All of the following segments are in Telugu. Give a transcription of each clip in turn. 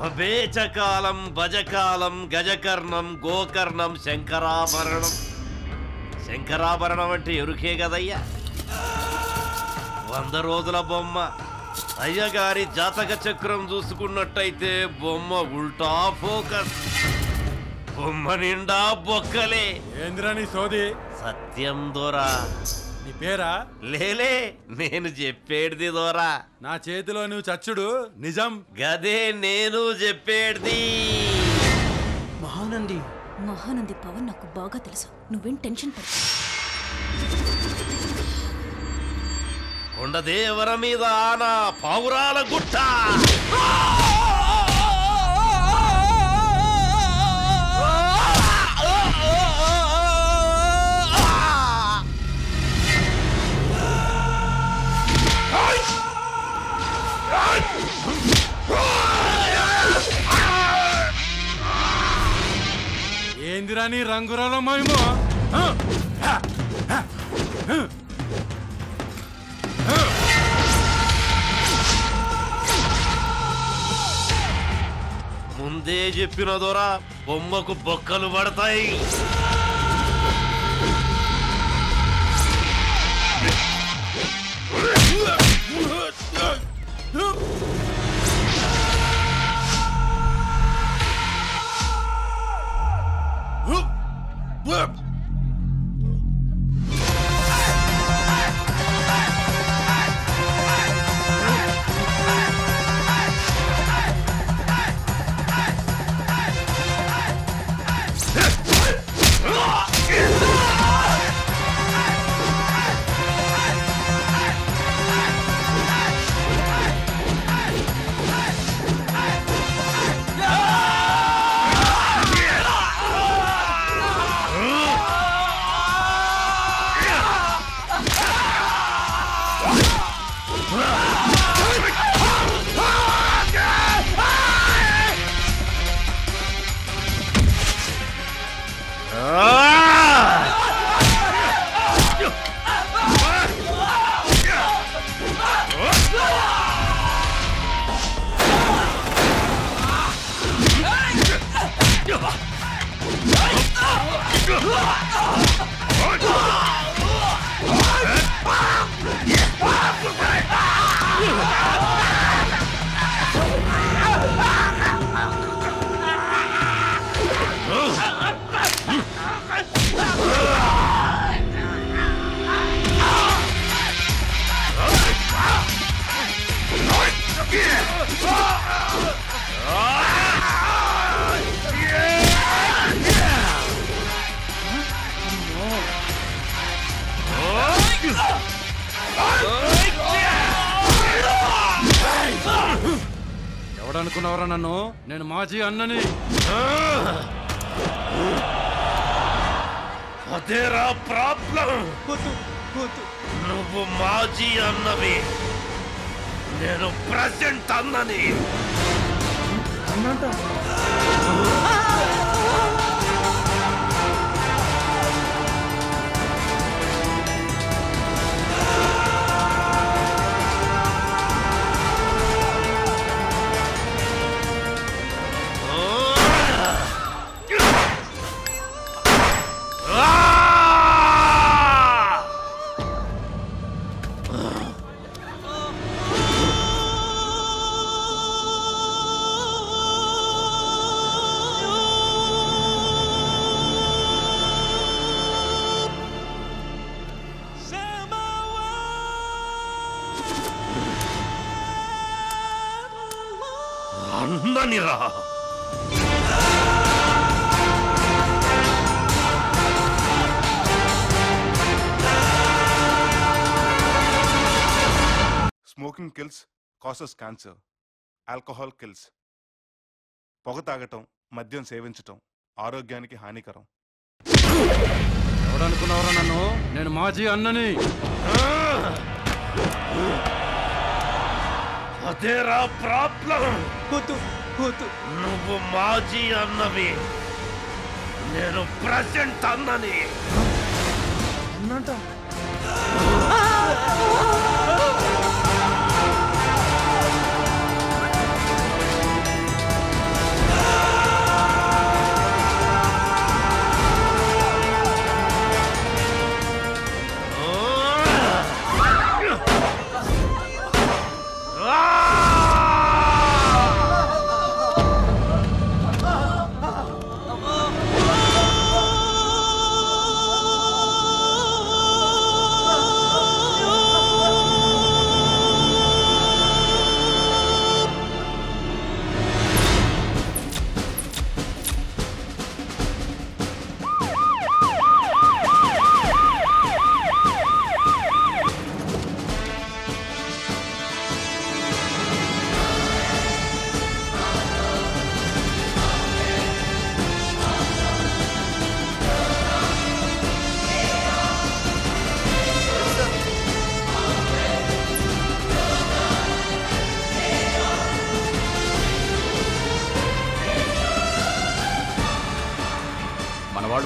భవేచకాలం భజకాలం గజకర్ణం గోకర్ణం శంకరాభరణం. శంకరాభరణం అంటే ఎరుకే కదయ్యా. వంద రోజుల బొమ్మ. అయ్యగారి జాతక చక్రం చూసుకున్నట్టయితే బొమ్మ ఉల్టా ఫోకస్. బొమ్మ నిండా బొక్కలే. ఏందిరా నీ సోది? సత్యం దొరా. నీ పేరా? లేలే నేను చెప్పేడిది దొరా. నా చేతిలో నువ్వు చచ్చుడు నిజం? గదే నేను చెప్పేడిది మహానంది. మహానంది పవన్ నాకు బాగా తెలుసు. నువ్వేం టెన్షన్ పడు కొండదేవర మీద ఆనా పావురాల గుట్ట. ఏందిరా రంగురాల మహిమ. ముందే చెప్పిన దోరా బొమ్మకు బొక్కలు పడతాయి. Whoop! 来啊 ఎవడనుకున్నావరా నన్ను? నేను మాజీ అన్నని. అదేరా ప్రాబ్లం. నువ్వు మాజీ అన్నవి. నేను ప్రజెంట్ అన్నని. అన్ననిరా smoking kills causes cancer alcohol kills పొగ తాగటం మద్యం సేవించటం ఆరోగ్యానికి హానికరం. ఎవడనుకున్నావరా నన్ను? నేను మాజీ అన్నని. అదేరా ప్రాబ్లం. నువ్వు మాజీ అన్నవి. నేను ప్రజెంట్ అన్నని. అన్నంట.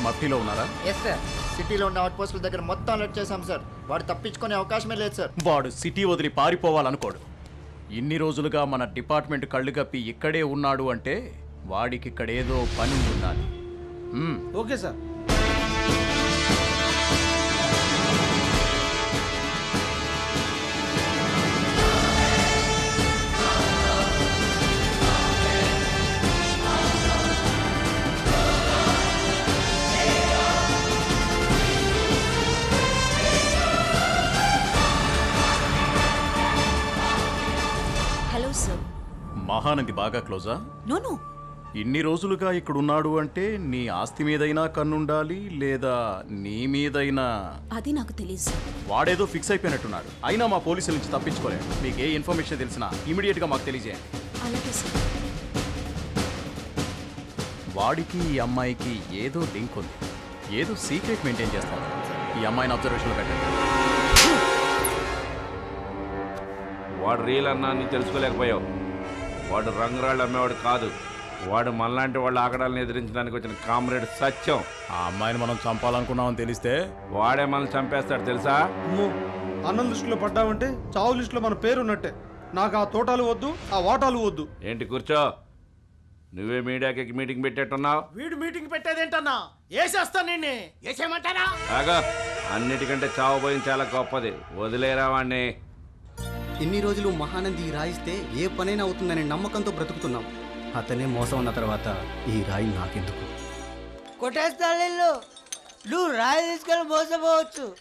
కస్టడీలో ఉన్నారా? ఎస్ సార్ సిటీలో ఉన్న అవుట్ పోస్టుల దగ్గర మొత్తం అలర్ట్ చేశాం సార్ వాడు తప్పించుకునే అవకాశమే లేదు సార్ వాడు సిటీ వదిలి పారిపోవాలనుకోడు. ఇన్ని రోజులుగా మన డిపార్ట్మెంట్ కళ్ళు కప్పి ఇక్కడే ఉన్నాడు అంటే వాడికి ఇక్కడేదో పని ఉండాలి. ఓకే సార్ మహానంది బాగా క్లోజా? No no. ఇన్ని రోజులుగా ఇక్కడున్నాడు అంటే నీ ఆస్తి మీదైనా కన్నుండాలి లేదా నీ మీదైనా? అది నాకు తెలియదు వాడేదో ఫిక్స్ అయిపోయినట్టున్నాడు. అయినా మా పోలీసుల నుంచి తప్పించుకోలేడు మీకు ఏ ఇన్ఫర్మేషన్ తెలిసినా ఇమీడియట్గా మాకు తెలియజేయండి. వాడికి ఈ అమ్మాయికి ఏదో లింక్ ఉంది. ఏదో సీక్రెట్ మెయింటైన్ చేస్తాం. ఈ అమ్మాయిని అబ్జర్వేషన్లో పెట్టండి. వాడు రీల్ అన్నా అని తెలుసుకోలేకపోయావు. వాడు రంగురాళ్ళు అమ్మేవాడు కాదు. వాడు మనలాంటి వాళ్ళ ఆకడాలను ఎదిరించడానికి వచ్చిన కామ్రేడ్ సత్యం. ఆ అమ్మాయిని మనం చంపాలనుకున్నామని తెలిస్తే? వాడే మనల్ని చంపేస్తాడు తెలుసా? అన్నం లిస్టులో పడ్డామంటే చావు లిస్టులో మన పేరు ఉన్నట్టే. నాకు ఆ తోటాలు వద్దు ఆ వాటాలు వద్దు. ఏంటి కూర్చో? నువ్వే మీడియాకి మీటింగ్ పెట్టేట్టున్నావు? వీడు మీటింగ్ పెట్టేదేంటన్నా? వేసేస్తా నిన్ను. వేసేయమంటారా ఆగా అన్నిటికంటే చావు భయం చాలా గొప్పది. వదిలేరా వాణ్ణి. ఇన్ని రోజులు మహానంది ఈ రాయిస్తే ఏ పనైనా అవుతుందనే నమ్మకంతో బ్రతుకుతున్నాం. అతనే మోసం ఉన్న తర్వాత ఈ రాయి నాకెందుకు? కొట్టేస్తాను నువ్వు రాయి తీసుకెళ్ళి మోసపోవచ్చు.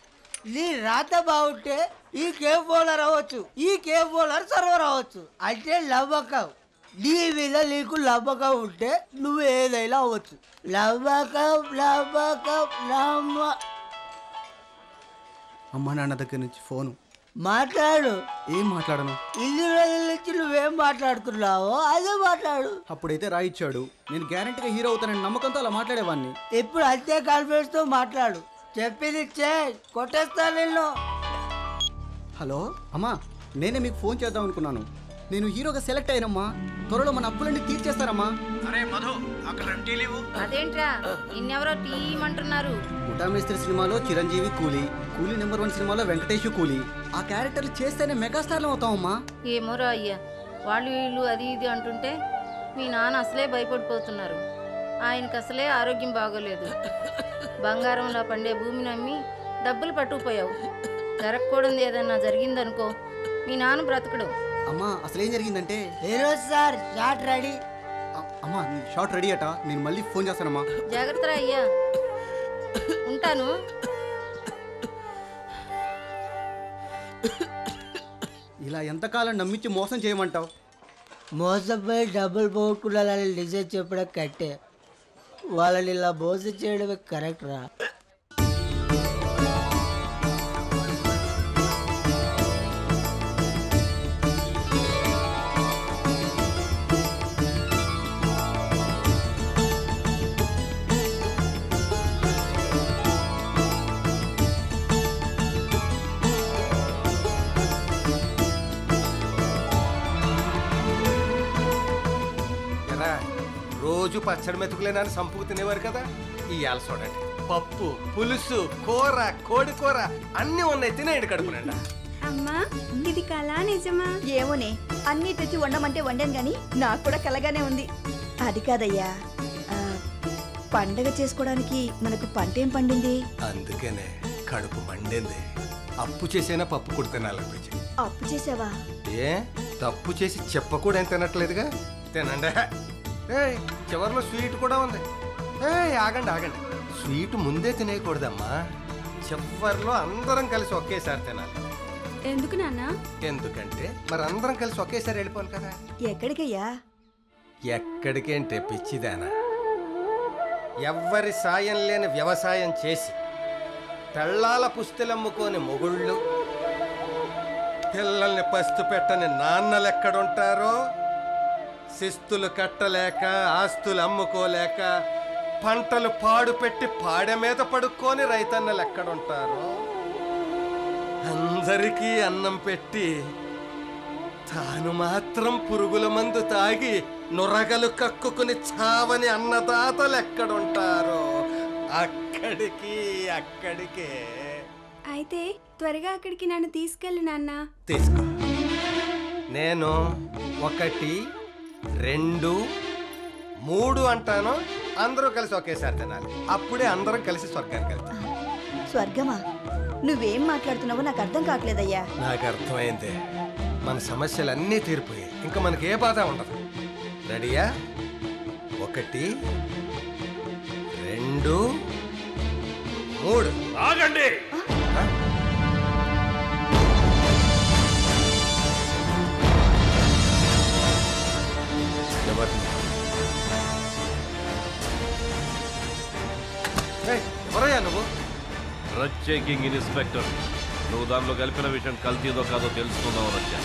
నీ రాత బాగుంటే ఈ కేవ్ బౌలర్ అవ్వచ్చు. ఈ కేవ్ బౌలర్ సర్వర్ అవ్వచ్చు. అంటే నమ్మకం. నీ మీద నీకు నమ్మకం ఉంటే నువ్వు ఏదైనా అవ్వచ్చు. నమ్మకం నమ్మకం నమ్మ. అమ్మా నాన్న దగ్గర నుంచి ఫోను. మాట్లాడు. ఏం మాట్లాడను? ఇన్ని రోజుల నుంచి నువ్వేం మాట్లాడుతున్నావో అదే మాట్లాడు. అప్పుడైతే రాయి ఇచ్చాడు. నేను గ్యారెంటీగా హీరో అవుతానని నమ్మకంతో అలా మాట్లాడేవాడిని ఇప్పుడు అంతే కాన్ఫిడెన్స్తో మాట్లాడు. చెప్పింది చే కొట్టేస్తాను నిన్ను. హలో? అమ్మా నేనే మీకు ఫోన్ చేద్దాం అనుకున్నాను. నేను హీరోగా సెలెక్ట్ అయినమ్మా త్వరలో మన అప్పులన్నీ తీర్చేస్తారమ్మా. అదేంట్రా? ఇన్నెవరో టీమంటున్నారు ముఠామేస్త్రి సినిమాలో చిరంజీవి కూలీ కూలీ నెంబర్ వన్ సినిమాలో వెంకటేష్ కూలీ. ఆ క్యారెక్టర్లు చేస్తేనే మెగాస్టార్లు అవుతామమ్మా ఏమోరా అయ్యా వాళ్ళు వీళ్ళు అది ఇది అంటుంటే మీ నాన్న అసలే భయపడిపోతున్నారు. ఆయనకి అసలే ఆరోగ్యం బాగోలేదు. బంగారంలో పండే భూమిని అమ్మి డబ్బులు పట్టుకుపోయావు. జరగకూడదు ఏదన్నా జరిగిందనుకో మీ నాన్న బ్రతకడు. అమ్మా అసలు ఏం జరిగిందంటే ఈరోజు సార్? Shot ready. అమ్మా నీ షార్ట్ రెడీ అట. నేను మళ్ళీ ఫోన్ చేస్తానమ్మా. జాగ్రత్త అయ్యా. ఉంటాను. ఇలా ఎంతకాలం నమ్మించి మోసం చేయమంటావు? మోసపోయి డబ్బులు పోగొట్టుకున్నారని నిజం చెప్పడం కట్టే వాళ్ళని ఇలా మోసం చేయడమే కరెక్ట్ రా. రోజు పచ్చడి మెతుకులేనని సంపుకు తినేవారు కదా? ఇవాళ చూడండి. పప్పు పులుసు కూర కోడి కూర అన్ని ఉన్నాయి. తినేయండి కడుపు నిండా అమ్మా ఇది కళా నిజమా? ఏమోనే అన్నీ తెచ్చి వండమంటే వండాను గాని నాకు కూడా కలగానే ఉంది. అది కాదయ్యా ఆ, పండగ చేసుకోవడానికి మనకు పంట ఏం పండింది? అందుకనే కడుపు మండింది. అప్పు చేసైనా పప్పు కూడా తినాలనిపించింది అప్పు చేసావా? ఏ? తప్పు చేసి చెప్ప కూడా ఏం తినట్లేదుగా? తినండి. ఏయ్ చివరిలో స్వీట్ కూడా ఉంది. ఏయ్ ఆగండి ఆగండి. స్వీట్ ముందే తినేయకూడదమ్మా. చివరిలో అందరం కలిసి ఒకేసారి తినాలి. ఎందుకు నాన్న? ఎందుకంటే మరి అందరం కలిసి ఒకేసారి వెళ్ళిపోవాలి కదా. ఎక్కడికయ్యా? ఎక్కడికేంటే పిచ్చిదానా. ఎవ్వరి సాయం లేని వ్యవసాయం చేసి పెళ్ళాల పుస్తులమ్ముకోని మొగుళ్ళు పిల్లల్ని పస్తు పెట్టని నాన్నలు ఎక్కడుంటారో శిస్తులు కట్టలేక ఆస్తులు అమ్ముకోలేక పంటలు పాడు పెట్టి పాడె మీద పడుకొని రైతన్నలు ఎక్కడుంటారో? అందరికీ అన్నం పెట్టి తాను మాత్రం పురుగుల మందు తాగి నురగలు కక్కుకుని చావని అన్నదాతలు ఎక్కడుంటారో? అక్కడికి అక్కడికే. అయితే త్వరగా అక్కడికి నన్ను తీసుకెళ్ళి నాన్న. తీసుకో. నేను ఒకటి రెండు మూడు అంటాను. అందరూ కలిసి ఒకేసారి తినాలి. అప్పుడే అందరం కలిసి స్వర్గానికి వెళ్తాం. స్వర్గమా? నువ్వేం మాట్లాడుతున్నావో నాకు అర్థం కావట్లేదయ్యా. నాకు అర్థమైంది. మన సమస్యలన్నీ తీరిపోయాయి. ఇంకా మనకి ఏ బాధ ఉండదు. రెడీయా? ఒకటి రెండు మూడు. ఆగండి. చెకింగ్ ఇన్స్పెక్టర్ నువ్వు దానిలో కలిపిన విషయం కల్తీదో కాదో తెలుసుకుందామని వచ్చా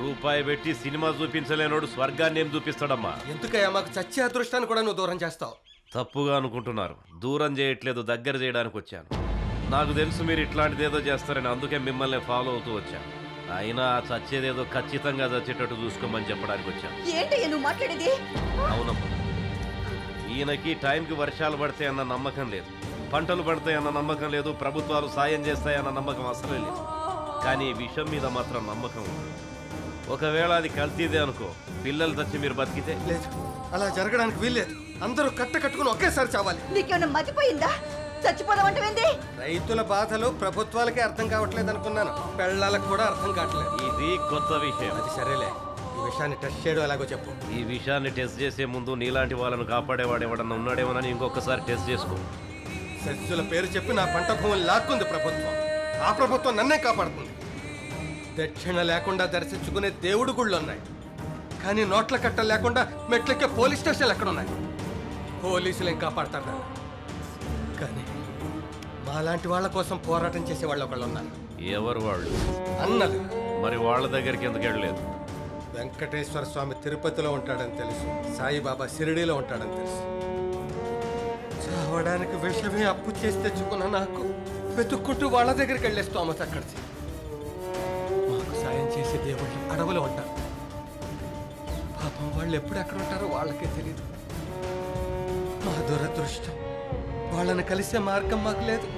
రూపాయి పెట్టి సినిమా చూపించలేనోడు స్వర్గాన్ని ఏం చూపిస్తాడమ్మా? ఎందుకయ్యా మాకు చచ్చే అదృష్టాన్ని కూడా నువ్వు దూరం చేస్తావు? తప్పుగా అనుకుంటున్నారు. దూరం చేయట్లేదు దగ్గర చేయడానికి వచ్చాను. నాకు తెలుసు మీరు ఇట్లాంటిది ఏదో చేస్తారని అందుకే మిమ్మల్ని ఫాలో అవుతూ వచ్చాను. అయినా ఆ చచ్చేదేదో ఖచ్చితంగా చచ్చేటట్టు చూసుకోమని చెప్పడానికి వచ్చాను. ఏంటయ్యా నువ్వు మాట్లాడేది? అవునమ్మా. ఈయనకి టైంకి వర్షాలు పడతాయన్న నమ్మకం లేదు. పంటలు పడతాయన్న నమ్మకం లేదు. ప్రభుత్వాలు సాయం చేస్తాయన్న నమ్మకం అసలే లేదు. కానీ ఈ విషయం మీద మాత్రం నమ్మకం ఉంది. ఒకవేళ అది కల్తీదే అనుకో పిల్లలు తెచ్చి మీరు బతికితే? లేదు. అలా జరగడానికి వీల్లేదు. అందరూ కట్ట కట్టుకుని ఒకేసారి చావాలి. నీకేమన్నా మతిపోయిందా? చచ్చిపోదామంటేంది రైతుల బాధలు ప్రభుత్వాలకే అర్థం కావట్లేదు అనుకున్నాను. పెళ్ళాలకు కూడా అర్థం కావట్లేదు. ఇది కొత్త విషయం. అది సరేలే. విషయాన్ని టెస్ట్ చేయడం ఎలాగో చెప్పు. ఈ విషయాన్ని టెస్ట్ చేసే ముందు నీలాంటి వాళ్ళను కాపాడేవాడు ఎవడన్నా ఉన్నాడేమోనని ఇంకొకసారి టెస్ట్ చేసుకో. సస్యుల పేరు చెప్పి నా పంట భూములు లాక్కుంది ప్రభుత్వం. ఆ ప్రభుత్వం నన్నే కాపాడుతుంది. దక్షిణ లేకుండా దర్శించుకునే దేవుడు గుళ్ళు ఉన్నాయి. కానీ నోట్ల కట్ట లేకుండా మెట్లెక్కే పోలీస్ స్టేషన్లు ఎక్కడ ఉన్నాయి పోలీసులు ఏం కాపాడతారు? నన్ను కానీ మాలాంటి వాళ్ళ కోసం పోరాటం చేసే వాళ్ళు ఒకళ్ళు ఉన్నారు. ఎవరు వాళ్ళు? అన్నలు. మరి వాళ్ళ దగ్గరికి ఎందుకు వెళ్ళలేదు? వెంకటేశ్వర స్వామి తిరుపతిలో ఉంటాడని తెలుసు. సాయిబాబా షిరిడీలో ఉంటాడని తెలుసు. చావడానికి విషమే అప్పు చేసి తెచ్చుకున్న నాకు వెతుక్కుంటూ వాళ్ళ దగ్గరికి వెళ్ళే స్తోమత అక్కడిది మాకు సాయం చేసే దేవుళ్ళు అడవులో ఉంటారు. పాపం వాళ్ళు ఎప్పుడు ఎక్కడ ఉంటారో వాళ్ళకే తెలియదు మా దురదృష్టం. వాళ్ళని కలిసే మార్గం మాకు లేదు.